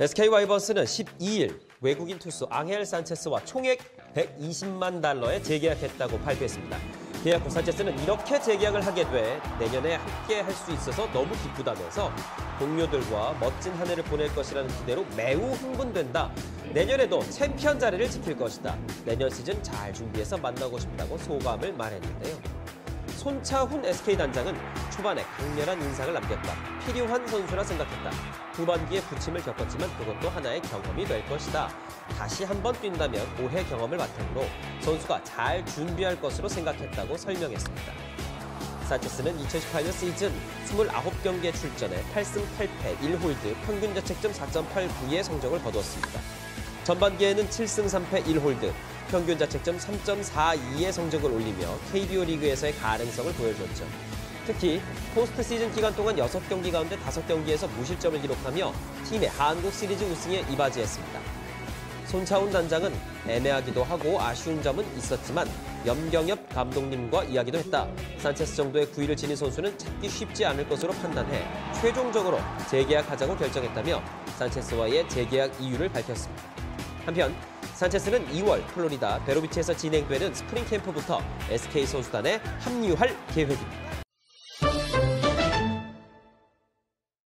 SK 와이번스는 12일 외국인 투수 앙헬 산체스와 총액 120만 달러에 재계약했다고 발표했습니다. 계약 후 산체스는 이렇게 재계약을 하게 돼 내년에 함께 할 수 있어서 너무 기쁘다면서 동료들과 멋진 한 해를 보낼 것이라는 기대로 매우 흥분된다. 내년에도 챔피언 자리를 지킬 것이다. 내년 시즌 잘 준비해서 만나고 싶다고 소감을 말했는데요. 손차훈 SK 단장은 초반에 강렬한 인상을 남겼다. 필요한 선수라 생각했다. 후반기에 부침을 겪었지만 그것도 하나의 경험이 될 것이다. 다시 한번 뛴다면 올해 경험을 바탕으로 선수가 잘 준비할 것으로 생각했다고 설명했습니다. 산체스는 2018년 시즌 29경기에 출전해 8승 8패 1홀드 평균 자책점 4.89의 성적을 거두었습니다. 전반기에는 7승 3패 1홀드, 평균 자책점 3.42의 성적을 올리며 KBO 리그에서의 가능성을 보여줬죠. 특히 포스트 시즌 기간 동안 6경기 가운데 5경기에서 무실점을 기록하며 팀의 한국 시리즈 우승에 이바지했습니다. 손차훈 단장은 애매하기도 하고 아쉬운 점은 있었지만 염경엽 감독님과 이야기도 했다. 산체스 정도의 구위를 지닌 선수는 찾기 쉽지 않을 것으로 판단해 최종적으로 재계약하자고 결정했다며 산체스와의 재계약 이유를 밝혔습니다. 한편 산체스는 2월 플로리다 베로비치에서 진행되는 스프링 캠프부터 SK 선수단에 합류할 계획입니다.